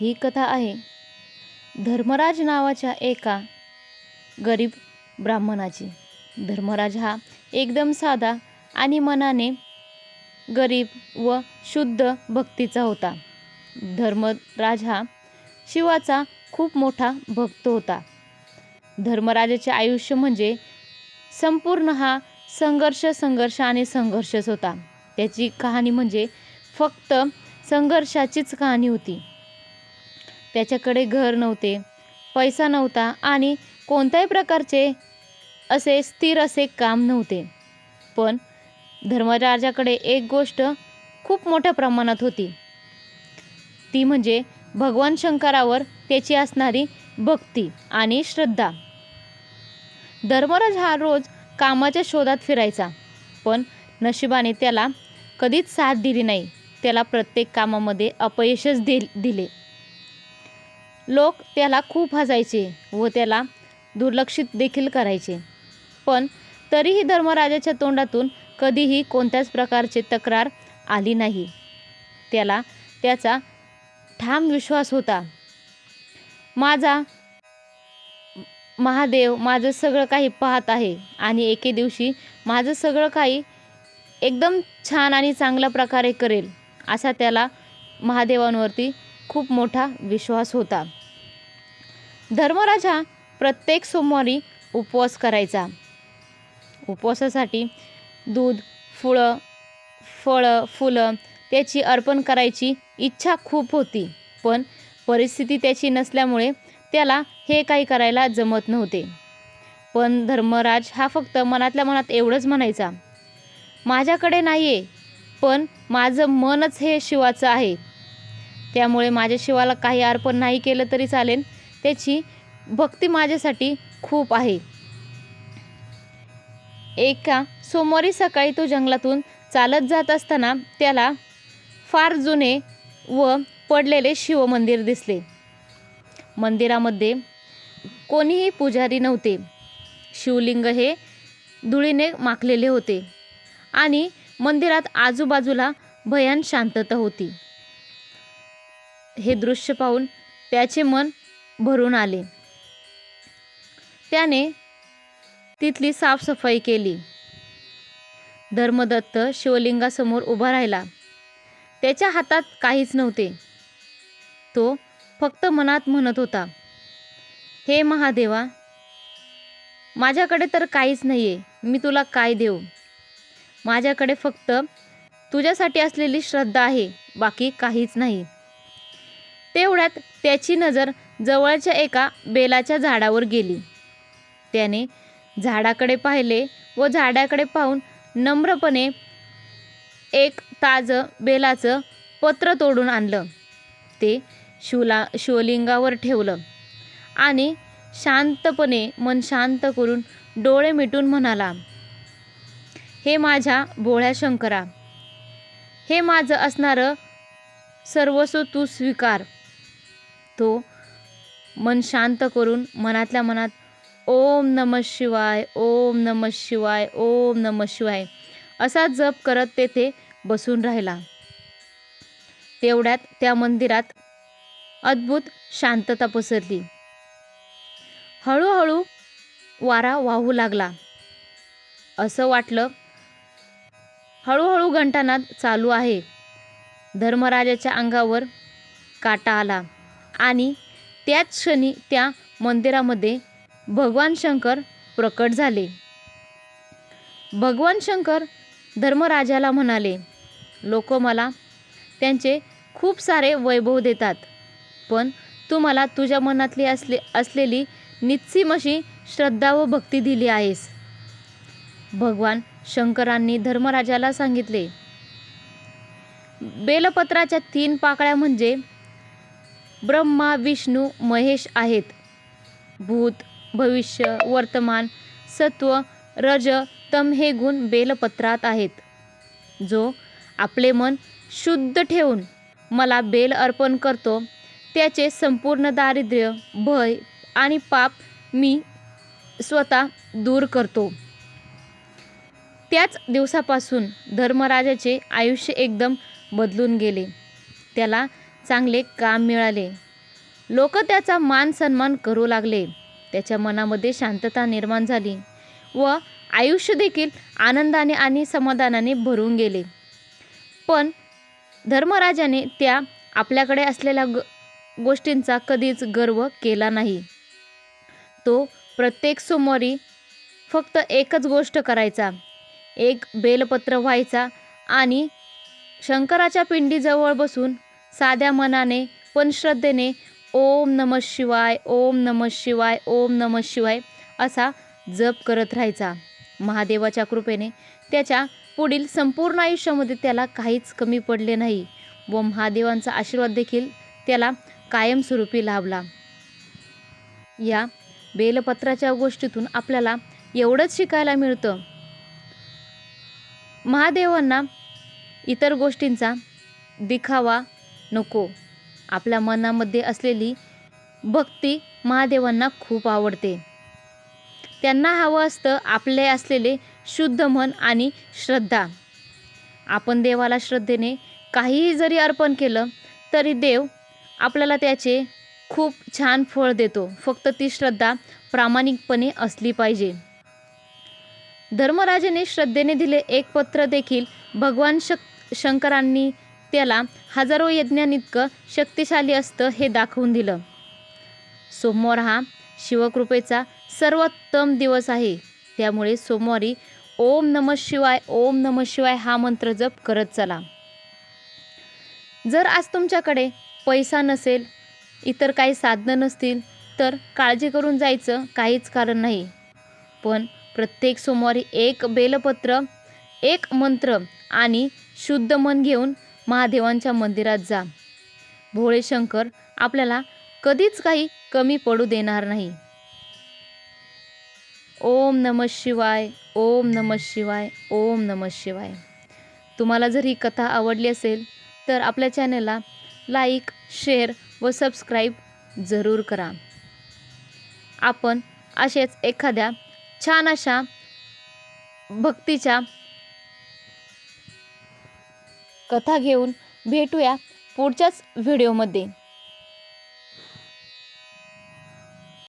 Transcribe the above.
ही कथा आहे. धर्मराज नावाच्या एका गरीब ब्राह्मणाची. धर्मराज हा एकदम साधा आणि मनाने गरीब व शुद्ध भक्तीचा होता. धर्मराज हा शिवाचा खूप मोठा भक्त होता. धर्मराजाचे आयुष्य म्हणजे संपूर्ण हा संघर्ष संघर्ष आणि संघर्षच होता. त्याची कहाणी म्हणजे फक्त संघर्षाचीच कहाणी होती. त्याच्याकडे घर नव्हते. पैसा नव्हता आणि कोणत्याही प्रकारचे असे स्थिर असे काम नव्हते. पण धर्मराजाकडे एक गोष्ट खूप मोठ्या प्रमाणात होती. ती म्हणजे भगवान शंकरावर त्याची असणारी भक्ती आणि श्रद्धा. धर्मराज हा रोज कामाच्या शोधात फिरायचा पण नशिबाने त्याला कधीच साथ दिली नाही. त्याला प्रत्येक कामामध्ये अपयशच दि दिले. लोक त्याला खूप हसायचे व त्याला दुर्लक्षित देखील करायचे. पण तरीही धर्मराजाच्या तोंडातून कधीही कोणत्याच प्रकारचे तक्रार आली नाही. त्याला त्याचा ठाम विश्वास होता. माझा महादेव माझं सगळं काही पाहत आहे आणि एके दिवशी माझं सगळं काही एकदम छान आणि चांगल्या प्रकारे करेल असा त्याला महादेवांवरती खूप मोठा विश्वास होता. धर्मराजा प्रत्येक सोमवारी उपवास करायचा. उपवासासाठी दूध फुळं फळं फुलं त्याची अर्पण करायची इच्छा खूप होती. पण परिस्थिती त्याची नसल्यामुळे त्याला हे काही करायला जमत नव्हते. पण धर्मराज हा फक्त मनातल्या मनात एवढंच म्हणायचा माझ्याकडे नाही आहे पण माझं मनच हे शिवाचं आहे. त्यामुळे माझ्या शिवाला काही अर्पण नाही केलं तरी चालेल त्याची भक्ती माझ्यासाठी खूप आहे. एका सोमवारी सकाळी तो जंगलातून चालत जात असताना त्याला फार जुने व पडलेले शिवमंदिर दिसले. मंदिरामध्ये कोणीही पुजारी नव्हते. शिवलिंग हे धुळीने माखलेले होते आणि मंदिरात आजूबाजूला भयान शांतता होती. हे दृश्य पाहून त्याचे मन भरून आले. त्याने तिथली साफसफाई केली. धर्मदत्त शिवलिंगासमोर उभा राहिला. त्याच्या हातात काहीच नव्हते. तो फक्त मनात म्हणत होता हे महादेवा माझ्याकडे तर काहीच नाही आहे मी तुला काय देऊ? माझ्याकडे फक्त तुझ्यासाठी असलेली श्रद्धा आहे बाकी काहीच नाही. तेवढ्यात त्याची नजर जवळच्या एका बेलाच्या झाडावर गेली. त्याने झाडाकडे पाहिले व झाडाकडे पाहून नम्रपणे एक ताजं बेलाचं पत्र तोडून आणलं. ते शिवला शिवलिंगावर ठेवलं आणि शांतपणे मन शांत करून डोळे मिटून म्हणाला हे माझ्या भोळ्या शंकरा हे माझं असणारं सर्वस्व तू स्वीकार. तो मन शांत करून मनातल्या मनात ओम नम शिवाय ओम नम शिवाय ओम नम शिवाय असा जप करत तेथे बसून राहिला. तेवढ्यात त्या मंदिरात अद्भुत शांतता पसरली. हळूहळू वारा वाहू लागला. असं वाटलं हळूहळू घंटानाद चालू आहे. धर्मराजाच्या अंगावर काटा आला आणि त्याच क्षणी त्या मंदिरामध्ये भगवान शंकर प्रकट झाले. भगवान शंकर धर्मराजाला म्हणाले लोक मला त्यांचे खूप सारे वैभव देतात पण तू मला तुझ्या मनातली असले असलेली निस्सीम अशी श्रद्धा व भक्ती दिली आहेस. भगवान शंकरांनी धर्मराजाला सांगितले बेलपत्राच्या तीन पाकळ्या म्हणजे ब्रह्मा विष्णू महेश आहेत. भूत भविष्य वर्तमान सत्व रज तम हे गुण बेलपत्रात आहेत. जो आपले मन शुद्ध ठेवून मला बेल अर्पण करतो त्याचे संपूर्ण दारिद्र्य भय आणि पाप मी स्वतः दूर करतो. त्याच दिवसापासून धर्मराजाचे आयुष्य एकदम बदलून गेले. त्याला चांगले काम मिळाले. लोक त्याचा मान सन्मान करू लागले. त्याच्या मनामध्ये शांतता निर्माण झाली व आयुष्य देखील आनंदाने आणि समाधानाने भरून गेले. पण धर्मराजाने त्या आपल्याकडे असलेल्या ग गोष्टींचा कधीच गर्व केला नाही. तो प्रत्येक सोमवारी फक्त एकच गोष्ट करायचा. एक बेलपत्र व्हायचा आणि शंकराच्या पिंडीजवळ बसून साध्या मनाने पण श्रद्धेने ओम नम शिवाय ओम नम शिवाय ओम नम शिवाय असा जप करत राहायचा. महादेवाच्या कृपेने त्याच्या पुढील संपूर्ण आयुष्यामध्ये त्याला काहीच कमी पडले नाही व महादेवांचा आशीर्वाद देखील त्याला कायमस्वरूपी लाभला. या बेलपत्राच्या गोष्टीतून आपल्याला एवढंच शिकायला मिळतं. महादेवांना इतर गोष्टींचा दिखावा नको. आपल्या मनामध्ये असलेली भक्ती महादेवांना खूप आवडते. त्यांना हवं असतं आपले असलेले शुद्ध मन आणि श्रद्धा. आपण देवाला श्रद्धेने काहीही जरी अर्पण केलं तरी देव आपल्याला त्याचे खूप छान फळ देतो. फक्त ती श्रद्धा प्रामाणिकपणे असली पाहिजे. धर्मराजाने श्रद्धेने दिले एक पत्र देखील भगवान शक शंकरांनी त्याला हजारो यज्ञांइतकं शक्तिशाली असतं हे दाखवून दिलं. सोमवार हा शिवकृपेचा सर्वोत्तम दिवस आहे. त्यामुळे सोमवारी ओम नम शिवाय ओम नम शिवाय हा मंत्र जप करत चला. जर आज तुमच्याकडे पैसा नसेल इतर काही साधनं नसतील तर काळजी करून जायचं काहीच कारण नाही. पण प्रत्येक सोमवारी एक बेलपत्र एक मंत्र आणि शुद्ध मन घेऊन महादेवांच्या मंदिरात जा. भोळे शंकर आपल्याला कधीच काही कमी पडू देणार नाही. ओम नम शिवाय ओम नम शिवाय ओम नम शिवाय. तुम्हाला जर ही कथा आवडली असेल तर आपल्या चॅनलला लाईक शेअर व सबस्क्राईब जरूर करा. आपण असेच एखाद्या छान अशा भक्तीच्या कथा घेऊन भेटूया पुढच्याच व्हिडिओमध्ये